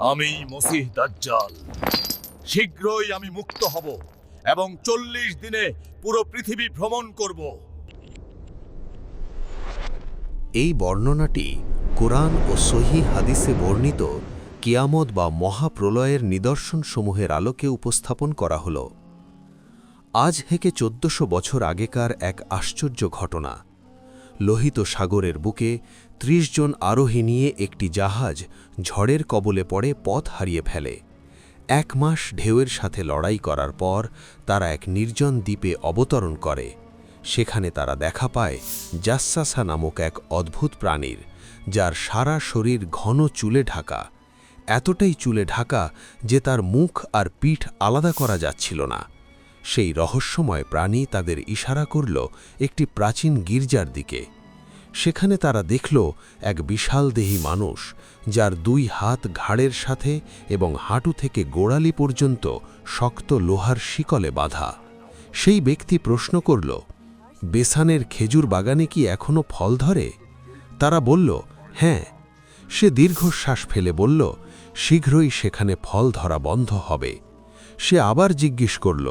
আমি মসিহ দাজ্জাল। শীঘ্রই আমি মুক্ত হব এবং চল্লিশ দিনে পুরো পৃথিবী ভ্রমণ করব। এই বর্ণনাটি কোরআন ও সহি হাদিসে বর্ণিত কিয়ামত বা মহাপ্রলয়ের নিদর্শনসমূহের আলোকে উপস্থাপন করা হল। আজ থেকে চোদ্দশো বছর আগেকার এক আশ্চর্য ঘটনা। লোহিত সাগরের বুকে ত্রিশ জন আরোহী নিয়ে একটি জাহাজ ঝড়ের কবলে পড়ে পথ হারিয়ে ফেলে। এক মাস ঢেউয়ের সাথে লড়াই করার পর তারা এক নির্জন দ্বীপে অবতরণ করে। সেখানে তারা দেখা পায় জাসাসা নামক এক অদ্ভুত প্রাণীর, যার সারা শরীর ঘন চুলে ঢাকা। এতটাই চুলে ঢাকা যে তার মুখ আর পিঠ আলাদা করা যাচ্ছিল না। সেই রহস্যময় প্রাণী তাদের ইশারা করল একটি প্রাচীন গির্জার দিকে। সেখানে তারা দেখল এক বিশালদেহী মানুষ, যার দুই হাত ঘাড়ের সাথে এবং হাঁটু থেকে গোড়ালি পর্যন্ত শক্ত লোহার শিকলে বাঁধা। সেই ব্যক্তি প্রশ্ন করল, বেসানের খেজুর বাগানে কি এখনও ফল ধরে? তারা বলল হ্যাঁ। সে দীর্ঘশ্বাস ফেলে বলল, শীঘ্রই সেখানে ফল ধরা বন্ধ হবে। সে আবার জিজ্ঞেস করল,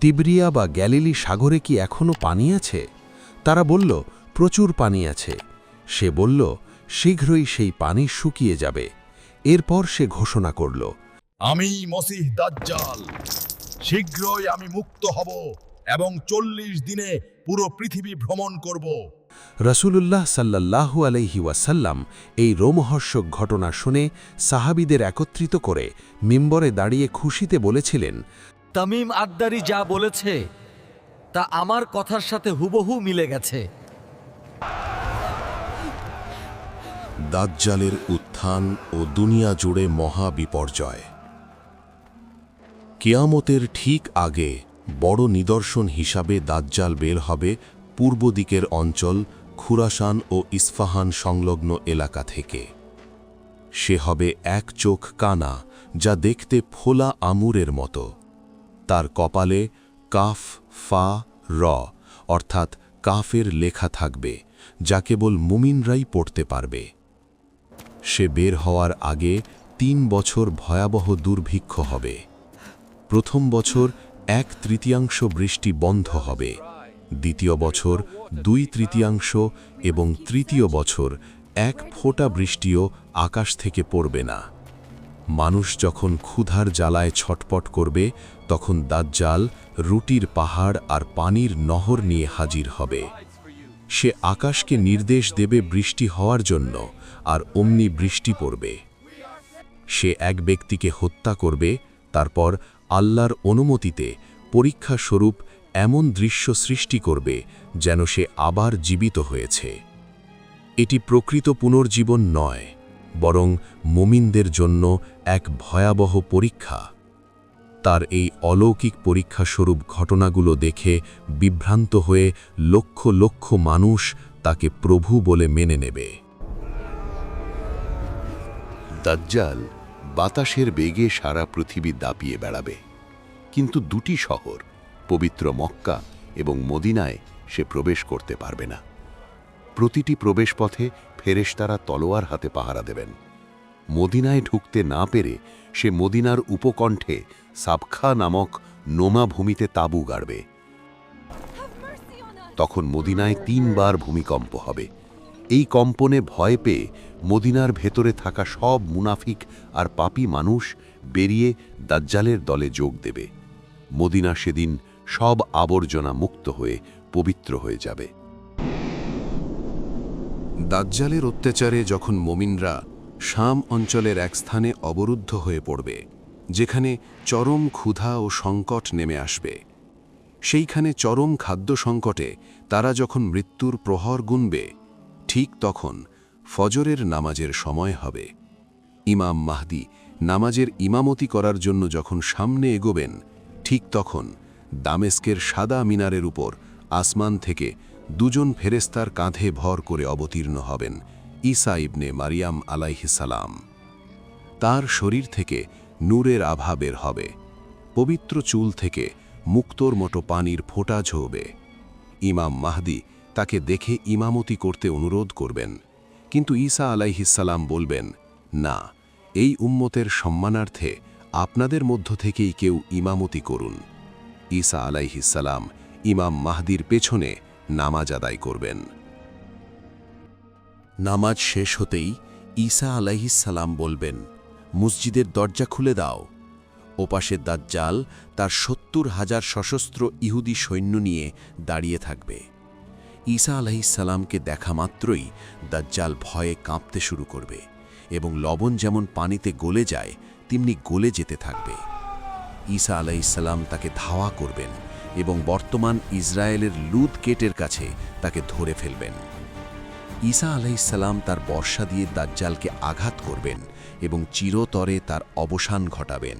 তিবরিয়া বা গ্যালিলি সাগরে কি এখনও পানি আছে? তারা বলল প্রচুর পানি আছে। সে বলল শীঘ্রই সেই পানি শুকিয়ে যাবে। এরপর সে ঘোষণা করল আমি মসিহ দাজ্জাল। শীঘ্রই আমি মুক্ত হব এবং চল্লিশ দিনে পুরো পৃথিবী ভ্রমণ করব। রসুলুল্লাহ সাল্লাল্লাহু আলহি ওয়াসাল্লাম এই রোমহর্ষক ঘটনা শুনে সাহাবিদের একত্রিত করে মিম্বরে দাঁড়িয়ে খুশিতে বলেছিলেন তামিম আদ্দারি যা বলেছে তা আমার কথার সাথে হুবহু মিলে গেছে। দাজ্জালের উত্থান ও দুনিয়া জুড়ে মহা বিপর্যয়। কিয়ামতের ঠিক আগে বড় নিদর্শন হিসাবে দাজ্জাল বের হবে পূর্ব দিকের অঞ্চল খুরাসান ও ইস্ফাহান সংলগ্ন এলাকা থেকে। সে হবে এক চোখ কানা যা দেখতে ফোলা আমুরের মতো। তার কপালে কাফ, ফা, র অর্থাৎ কাফের লেখা থাকবে যা কেবল মুমিনরাই পড়তে পারবে। সে বের হওয়ার আগে তিন বছর ভয়াবহ দুর্ভিক্ষ হবে। প্রথম বছর এক তৃতীয়াংশ বৃষ্টি বন্ধ হবে, দ্বিতীয় বছর দুই তৃতীয়াংশ এবং তৃতীয় বছর এক ফোঁটা বৃষ্টিও আকাশ থেকে পড়বে না। মানুষ যখন ক্ষুধার জ্বালায় ছটপট করবে, তখন দাজ্জাল রুটির পাহাড় আর পানির নহর নিয়ে হাজির হবে। সে আকাশকে নির্দেশ দেবে বৃষ্টি হওয়ার জন্য, আর অমনি বৃষ্টি পড়বে। সে এক ব্যক্তিকে হত্যা করবে, তারপর আল্লাহর অনুমতিতে পরীক্ষা স্বরূপ এমন দৃশ্য সৃষ্টি করবে যেন সে আবার জীবিত হয়েছে। এটি প্রকৃত পুনর্জীবন নয়, বরং মুমিনদের জন্য এক ভয়াবহ পরীক্ষা। তার এই অলৌকিক পরীক্ষাস্বরূপ ঘটনাগুলো দেখে বিভ্রান্ত হয়ে লক্ষ লক্ষ মানুষ তাকে প্রভু বলে মেনে নেবে। দাজ্জাল বাতাসের বেগে সারা পৃথিবী দাপিয়ে বেড়াবে। কিন্তু দুটি শহর, পবিত্র মক্কা এবং মদিনায় সে প্রবেশ করতে পারবে না। প্রতিটি প্রবেশপথে ফেরেশতারা তলোয়ার হাতে পাহারা দেবেন। মদিনায় ঢুকতে না পেরে সে মদিনার উপকণ্ঠে সাবখা নামক নোমা ভূমিতে তাঁবু গাড়বে। তখন মদিনায় তিনবার ভূমিকম্প হবে। এই কম্পনে ভয় পেয়ে মদিনার ভেতরে থাকা সব মুনাফিক আর পাপী মানুষ বেরিয়ে দাজ্জালের দলে যোগ দেবে। মদিনা সেদিন সব আবর্জনা মুক্ত হয়ে পবিত্র হয়ে যাবে। দাজ্জালের অত্যাচারে যখন মমিনরা শাম অঞ্চলের এক স্থানে অবরুদ্ধ হয়ে পড়বে, যেখানে চরম ক্ষুধা ও সংকট নেমে আসবে। সেইখানে চরম খাদ্য সংকটে তারা যখন মৃত্যুর প্রহর গুনবে, ঠিক তখন ফজরের নামাজের সময় হবে। ইমাম মাহদি নামাজের ইমামতি করার জন্য যখন সামনে এগোবেন, ঠিক তখন দামেস্কের সাদা মিনারের উপর আসমান থেকে দুজন ফেরেস্তার কাঁধে ভর করে অবতীর্ণ হবেন। ঈসা ইবনে মারিয়াম আলাইহিসালাম তার শরীর থেকে নূরের আভা বের হবে, পবিত্র চুল থেকে মুক্তোর মতো পানির ফোঁটা ঝোবে ইমাম মাহদি তাকে দেখে ইমামতি করতে অনুরোধ করবেন, কিন্তু ঈসা আলাইহিসাল্লাম বলবেন, না, এই উম্মতের সম্মানার্থে আপনাদের মধ্য থেকেই কেউ ইমামতি করুন। ঈসা আলাইহিসালাম ইমাম মাহদির পেছনে নামাজ আদায় করবেন। নামাজ শেষ হতেই ঈসা আলাইহিসালাম বলবেন, মসজিদের দরজা খুলে দাও। ওপাশে দাজ্জাল তার সত্তর হাজার সশস্ত্র ইহুদি সৈন্য নিয়ে দাঁড়িয়ে থাকবে। ঈসা আলাইসাল্লামকে দেখা মাত্রই দাজ্জাল ভয়ে কাঁপতে শুরু করবে এবং লবণ যেমন পানিতে গলে যায়, তেমনি গলে যেতে থাকবে। ঈসা আলাইসাল্লাম তাকে ধাওয়া করবেন এবং বর্তমান ইসরায়েলের লুদ কেটের কাছে তাকে ধরে ফেলবেন। ঈসা আলাইসাল্লাম তার বর্ষা দিয়ে দাজ্জালকে আঘাত করবেন এবং চিরতরে তার অবসান ঘটাবেন।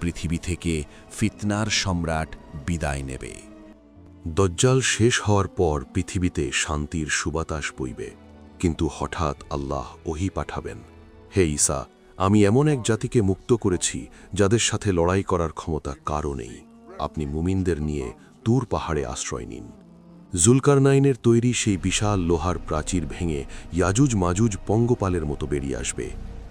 পৃথিবী থেকে ফিতনার সম্রাট বিদায় নেবে। দজ্জাল শেষ হওয়ার পর পৃথিবীতে শান্তির সুবাতাস বইবে, কিন্তু হঠাৎ আল্লাহ ওহি পাঠাবেন, হে ঈসা, আমি এমন এক জাতিকে মুক্ত করেছি যাদের সাথে লড়াই করার ক্ষমতা কারও নেই। আপনি মুমিনদের নিয়ে দূর পাহাড়ে আশ্রয় নিন। জুলকারনাইনের তৈরি সেই বিশাল লোহার প্রাচীর ভেঙে ইয়াজুজ মাজুজ পঙ্গপালের মতো বেরিয়ে আসবে।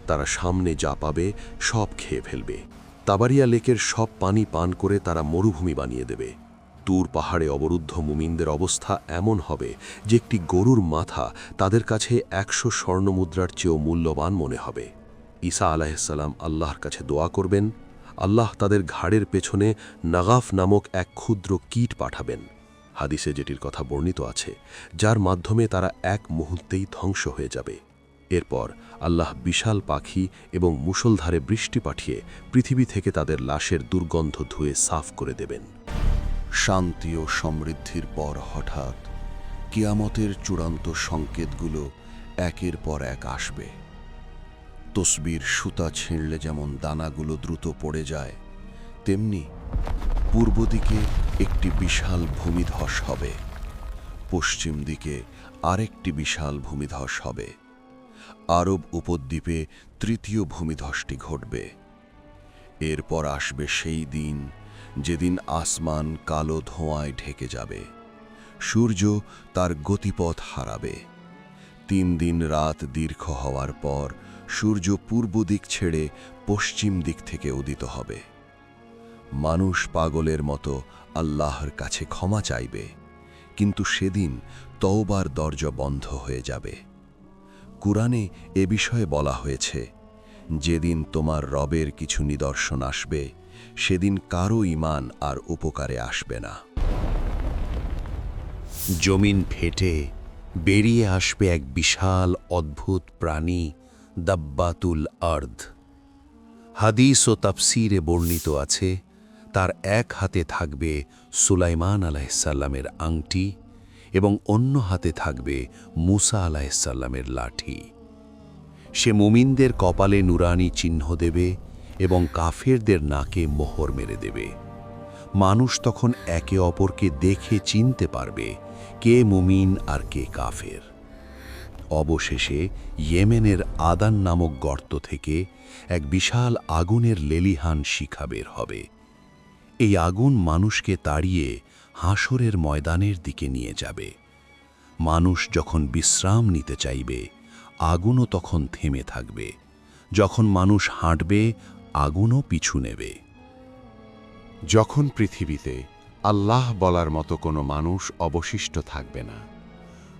তারা সামনে যা পাবে, সব খেয়ে ফেলবে। তাবারিয়া লেকের সব পানি পান করে তারা মরুভূমি বানিয়ে দেবে। তুর পাহাড়ে অবরুদ্ধ মুমিনদের অবস্থা এমন হবে যে একটি গরুর মাথা তাদের কাছে একশো স্বর্ণমুদ্রার চেয়েও মূল্যবান মনে হবে। ঈসা আলাহিসাল্লাম আল্লাহর কাছে দোয়া করবেন। আল্লাহ তাদের ঘাড়ের পেছনে নাগাফ নামক এক ক্ষুদ্র কীট পাঠাবেন। হাদিসে যেটির কথা বর্ণিত আছে, যার মাধ্যমে তারা এক মুহূর্তেই ধ্বংস হয়ে যাবে। এরপর আল্লাহ বিশাল পাখি এবং মুষলধারে বৃষ্টি পাঠিয়ে পৃথিবী থেকে তাদের লাশের দুর্গন্ধ ধুয়ে সাফ করে দেবেন। শান্তি ও সমৃদ্ধির পর হঠাৎ কিয়ামতের চূড়ান্ত সংকেতগুলো একের পর এক আসবে। তসবির সুতা ছিঁড়লে যেমন দানাগুলো দ্রুত পড়ে যায়, তেমনি পূর্ব দিকে একটি বিশাল ভূমিধস হবে, পশ্চিম দিকে আরেকটি বিশাল ভূমিধস হবে। আরব উপদ্বীপে তৃতীয় ভূমিধসটি ঘটবে। এরপর আসবে সেই দিন যেদিন আসমান কালো ধোঁয়ায় ঢেকে যাবে। সূর্য তার গতিপথ হারাবে। তিন দিন রাত দীর্ঘ হওয়ার পর সূর্য পূর্ব দিক ছেড়ে পশ্চিম দিক থেকে উদিত হবে। মানুষ পাগলের মতো আল্লাহর কাছে ক্ষমা চাইবে, কিন্তু সেদিন তওবার দরজা বন্ধ হয়ে যাবে। কুরআনে এ বিষয়ে বলা হয়েছে, যেদিন তোমার রবের কিছু নিদর্শন আসবে, সেদিন কারও ইমান আর উপকারে আসবে না। জমিন ফেটে বেরিয়ে আসবে এক বিশাল অদ্ভুত প্রাণী, দাব্বাতুল আর্ধ হাদিস ও তাফসিরে বর্ণিত আছে তার এক হাতে থাকবে সুলাইমান আলাহিসাল্লামের আংটি এবং অন্য হাতে থাকবে মুসা আলাহিসাল্লামের লাঠি। সে মুমিনদের কপালে নুরানি চিহ্ন দেবে এবং কাফেরদের নাকে মোহর মেরে দেবে। মানুষ তখন একে অপরকে দেখে চিনতে পারবে কে মুমিন আর কে কাফের। অবশেষে ইয়েমেনের আদান নামক গর্ত থেকে এক বিশাল আগুনের লেলিহান শিখা বের হবে। এই আগুন মানুষকে তাড়িয়ে হাসরের ময়দানের দিকে নিয়ে যাবে। মানুষ যখন বিশ্রাম নিতে চাইবে, আগুনও তখন থেমে থাকবে। যখন মানুষ হাঁটবে, আগুনও পিছু নেবে। যখন পৃথিবীতে আল্লাহ বলার মতো কোনো মানুষ অবশিষ্ট থাকবে না,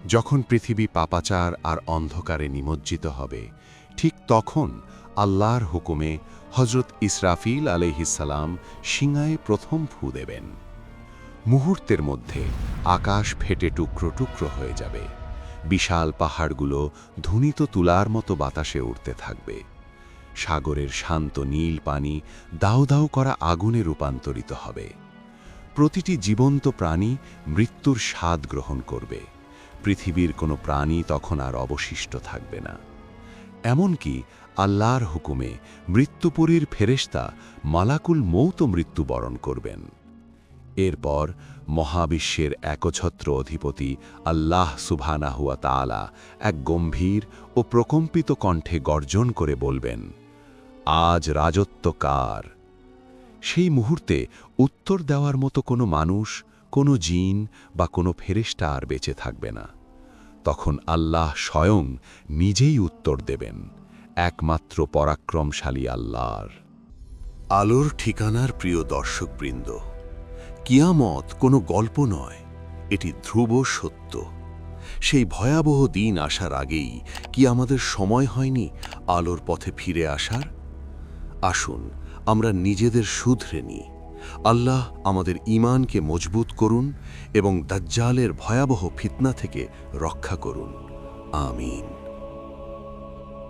যখন পৃথিবী পাপাচার আর অন্ধকারে নিমজ্জিত হবে ঠিক তখন আল্লাহর হুকুমে হজরত ইসরাফিল আলহিসাল্লাম সিংহায় প্রথম ফু দেবেন। মুহূর্তের মধ্যে আকাশ ফেটে টুকরো টুকরো হয়ে যাবে। বিশাল পাহাড়গুলো ধুনিত তুলার মতো বাতাসে উঠতে থাকবে। সাগরের শান্ত নীল পানি দাউ দাউ করা আগুনে রূপান্তরিত হবে। প্রতিটি জীবন্ত প্রাণী মৃত্যুর স্বাদ গ্রহণ করবে। পৃথিবীর কোনো প্রাণী তখন আর অবশিষ্ট থাকবে না। এমনকি আল্লাহর হুকুমে মৃত্যুপুরীর ফেরেশতা মালাকুল মৌত মৃত্যুবরণ করবেন। এরপর মহাবিশ্বের একছত্র অধিপতি আল্লাহ সুবহানাহুয়া তাআলা এক গম্ভীর ও প্রকম্পিত কণ্ঠে গর্জন করে বলবেন, আজ রাজত্ব কার সেই মুহূর্তে উত্তর দেওয়ার মতো কোনো মানুষ, কোনো জিন বা কোনো ফেরেশতা আর বেঁচে থাকবে না। তখন আল্লাহ স্বয়ং নিজেই উত্তর দেবেন, একমাত্র পরাক্রমশালী আল্লাহর। আলোর ঠিকানার প্রিয় দর্শকবৃন্দ, কিয়ামত কোনো গল্প নয়, এটি ধ্রুব সত্য। সেই ভয়াবহ দিন আসার আগেই কি আমাদের সময় হয়নি আলোর পথে ফিরে আসার? আসুন আমরা নিজেদের শুধরে নিই। আল্লাহ আমাদের ইমানকে মজবুত করুন এবং দাজ্জালের ভয়াবহ ফিতনা থেকে রক্ষা করুন। আমিন।